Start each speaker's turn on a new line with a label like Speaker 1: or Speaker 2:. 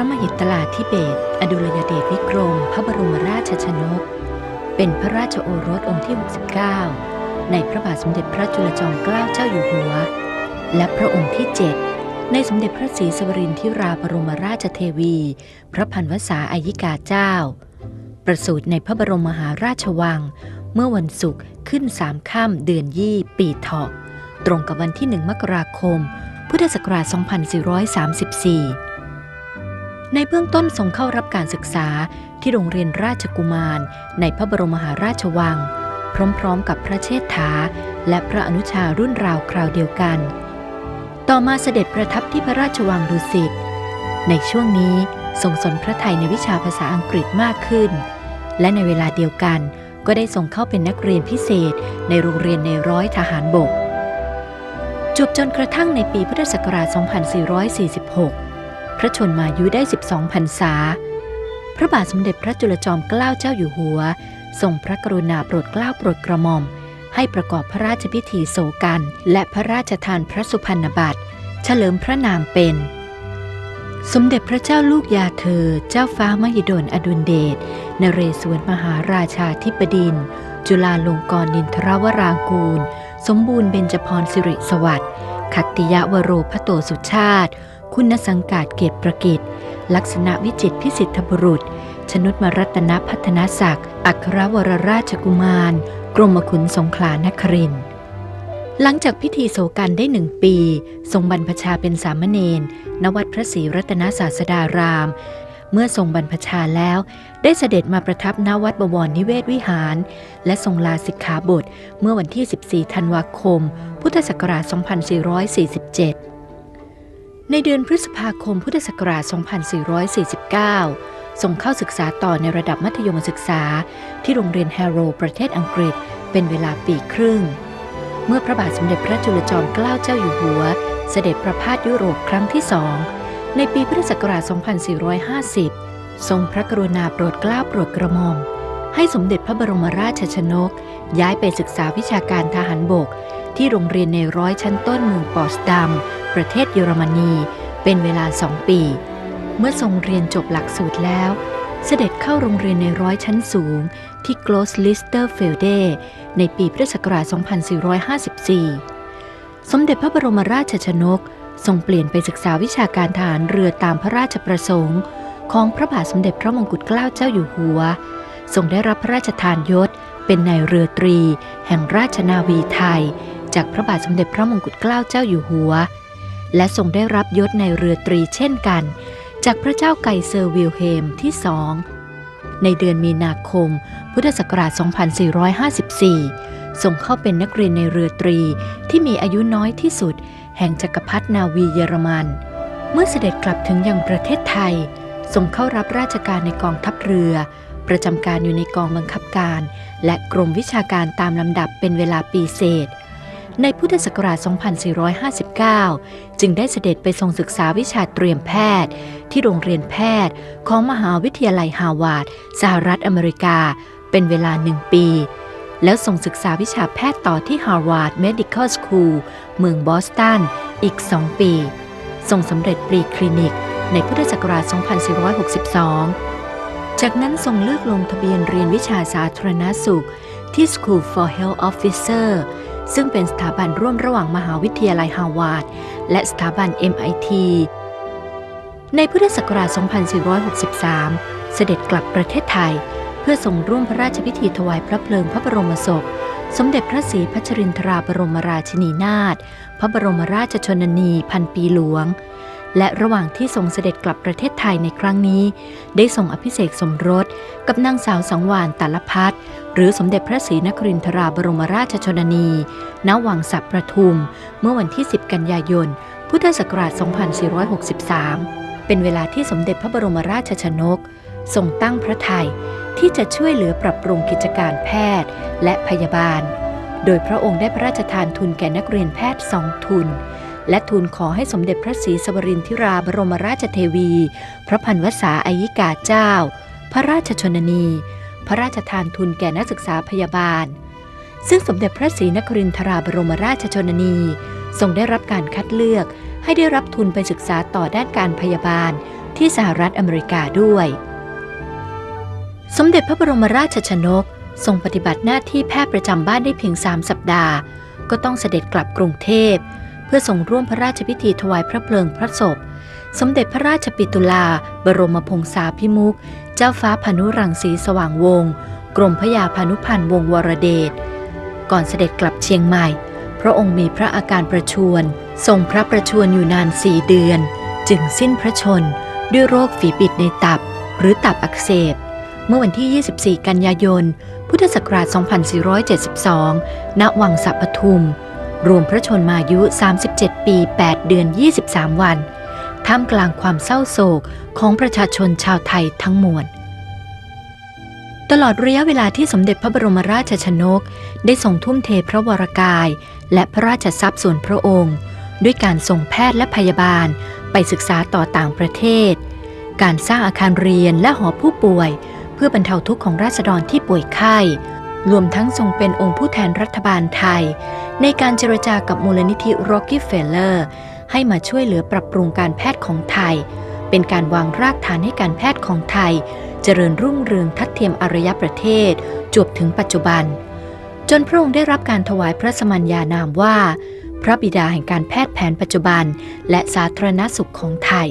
Speaker 1: พระมหิตลาธิเบศอดุลยเดชวิกรม พระบรมราชชนก เป็นพระราชโอรสองค์ที่ 69 ในพระบาทสมเด็จพระจุลจอมเกล้าเจ้าอยู่หัว และพระองค์ที่ 7 ในสมเด็จพระศรีสวรินทิราบรมราชเทวี พระพันวษาอายิกาเจ้า ประสูติในพระบรมมหาราชวัง เมื่อวันศุกร์ขึ้นสามค่ำเดือนยี่ปีเถาะตรงกับวันที่หนึ่งมกราคม พุทธศักราช 2434 ในเบื้องต้นทรงเข้ารับการศึกษาที่โรงเรียนราชกุมาร ในพระบรมมหาราชวัง พร้อมๆ กับพระเชษฐา และพระอนุชารุ่นราวคราวเดียวกัน ต่อมาเสด็จประทับที่พระราชวังดุสิต ในช่วงนี้ทรงสนพระไทยในวิชาภาษาอังกฤษมากขึ้น และในเวลาเดียวกันก็ได้ส่งเข้าเป็นนักเรียนพิเศษในโรงเรียนในร้อยทหารบก จบจนกระทั่งในปีพุทธศักราช 2446 พระชนมายุได้ 12พรรษา พระบาทสมเด็จพระจุลจอมเกล้าเจ้าอยู่หัว ทรงพระกรุณาโปรดเกล้าโปรดกระหม่อม ให้ประกอบพระราชพิธีโศกัน และพระราชทานพระสุพรรณบัตรเฉลิมพระนามเป็น สมเด็จพระเจ้าลูกยาเธอ เจ้าฟ้ามหิดลอดุลเดชนเรศวรมหาราชาธิบดิน จุฬาลงกรณ์นินทรวรางกูล สมบูรณ์เบญจพรสิริสวัสดิ์ขัตติยวโรพโตสุชาติ คุณสังกาดเกตประกิตลักษณะวิจิตพิสิทธบุรุษ ชนุตมรัตนพัฒนศักดิ์ อัครวรราชกุมาร กรมขุนสงขลานคริน หลังจากพิธีโศกันได้หนึ่งปี ทรงบรรพชาเป็นสามเณร ณ วัดพระศรีรัตนศาสดาราม เมื่อทรงบรรพชาแล้ว ได้เสด็จมาประทับณวัดบวรนิเวศวิหาร และทรงลาสิกขาบท เมื่อวันที่ 14 ธันวาคม พุทธศักราช 2447 ในเดือนพฤษภาคมพุทธศักราช 2449ทรงเข้าศึกษาต่อในระดับมัธยมศึกษา ที่โรงเรียนแฮโรประเทศอังกฤษ เป็นเวลาปีครึ่ง เมื่อพระบาทสมเด็จพระจุลจอมเกล้าเจ้าอยู่หัว เสด็จประพาสยุโรปครั้งที่สอง ในปีพุทธศักราช 2450 ทรงพระกรุณาโปรดเกล้าโปรดกระหม่อม ให้สมเด็จพระบรมราชชนก ย้ายไปศึกษาวิชาการทหารบก ที่โรงเรียนในร้อยชั้นต้นเมืองปอสดัม ประเทศเยอรมนีเป็นเวลาสองปี เมื่อทรงเรียนจบหลักสูตรแล้ว เสด็จเข้าโรงเรียนในร้อยชั้นสูง ที่โกลสลิสเตอร์เฟลเดในปีพุทธศักราช 2454 สมเด็จพระบรมราชชนก ทรงเปลี่ยนไปศึกษาวิชาการทหารเรือตามพระราชประสงค์ ของพระบาทสมเด็จพระมงกุฎเกล้าเจ้าอยู่หัว ทรงได้รับพระราชทานยศเป็นนายเรือตรี แห่งราชนาวีไทย จากพระบาทสมเด็จพระมงกุฎเกล้าเจ้าอยู่หัว และทรงได้รับยศในเรือตรีเช่นกัน จากพระเจ้าไกเซอร์วิลเฮมที่สอง ในเดือนมีนาคม พุทธศักราช 2454 ส่งเข้าเป็นนักเรียนในเรือตรีที่มีอายุน้อยที่สุด แห่งจักรพรรดินาวีเยอรมัน เมื่อเสด็จกลับถึงยังประเทศไทยทรงเข้ารับราชการในกองทัพเรือ ประจำการอยู่ในกองบังคับการ และกรมวิชาการตามลำดับเป็นเวลาปีเศษ ในพุทธศักราช 2459 จึงได้เสด็จไปทรงศึกษาวิชาเตรียมแพทย์ ที่โรงเรียนแพทย์ของมหาวิทยาลัยฮาวาดสหรัฐอเมริกา เป็นเวลาหนึ่งปี แล้วส่งศึกษาวิชาแพทย์ต่อที่ Harvard Medical School เมืองบอสตัน อีก2ปีทรงสำเร็จปรีคลินิก ในพุทธศักราช 2462 จากนั้นทรงเลือกลงทะเบียนเรียนวิชาสาธารณสุขที่ School for Health Officer ซึ่งเป็นสถาบันร่วมระหว่างมหาวิทยาลัยฮาวาดและสถาบัน MIT ในพุทธศักราช 2463 เสด็จกลับประเทศไทย เพื่อทรงร่วมพระราชพิธีถวายพระเพลิงพระบรมศพ สมเด็จพระศรีพัชรินทราบรมราชินีนาถพระบรมราชชนนีพันปีหลวง และระหว่างที่ทรงเสด็จกลับประเทศไทยในครั้งนี้ ได้ทรงอภิเษกสมรสกับนางสาวสังวานตาลพัฒ หรือสมเด็จพระศรีนครินทราบรมราชชนนี ณ วังสับประทุม เมื่อวันที่ 10 กันยายน พุทธศักราช 2463 เป็นเวลาที่สมเด็จพระบรมราชชนก ทรงตั้งพระทัยที่จะช่วยเหลือปรับปรุงกิจการแพทย์และพยาบาล โดยพระองค์ได้พระราชทานทุนแก่นักเรียนแพทย์สองทุน และทูลขอให้สมเด็จพระศรีสวรินทิราบรมราชเทวี พระพันวษาอายิกาเจ้า พระราชชนนี พระราชทานทุนแก่นักศึกษาพยาบาล ซึ่งสมเด็จพระศรีนครินทราบรมราชชนนีทรงได้รับการคัดเลือกให้ได้รับทุนไปศึกษาต่อด้านการพยาบาลที่สหรัฐอเมริกาด้วย สมเด็จพระบรมราชชนก ทรงปฏิบัติหน้าที่แพทย์ประจำบ้านได้เพียง3สัปดาห์ ก็ต้องเสด็จกลับกรุงเทพ เพื่อส่งร่วมพระราชพิธีถวายพระเพลิงพระศพ สมเด็จพระราชปิตุลา บรมพงษาภิมุข เจ้าฟ้าพานุรังสีสว่างวงศ์กรมพยาพานุพันธ์วงศ์วรเดช ก่อนเสด็จกลับเชียงใหม่ พระองค์มีพระอาการประชวรทรงพระประชวรอยู่นานสี่เดือน จึงสิ้นพระชน ด้วยโรคฝีบิดในตับ หรือตับอักเสบ เมื่อวันที่ 24 กันยายน พุทธศักราช 2472 ณ วังสัปทุม รวมพระชนมายุ 37 ปี 8 เดือน 23 วัน ท่ามกลางความเศร้าโศกของประชาชนชาวไทยทั้งมวลตลอดระยะเวลาที่สมเด็จพระบรมราชชนก ได้ทรงทุ่มเทพระวรกาย และพระราชทรัพย์ส่วนพระองค์ ด้วยการส่งแพทย์และพยาบาลไปศึกษาต่อต่างประเทศ การสร้างอาคารเรียนและหอผู้ป่วย เพื่อบรรเทาทุกข์ของราษฎรที่ป่วยไข้ รวมทั้งทรงเป็นองค์ผู้แทนรัฐบาลไทย ในการเจรจากับมูลนิธิ Rockefeller ให้มาช่วยเหลือปรับปรุงการแพทย์ของไทย เป็นการวางรากฐานให้การแพทย์ของไทย เจริญรุ่งเรืองทัดเทียมอารยประเทศ จวบถึงปัจจุบัน จนพระองค์ได้รับการถวายพระสมัญญานามว่า พระบิดาแห่งการแพทย์แผนปัจจุบัน และสาธารณสุขของไทย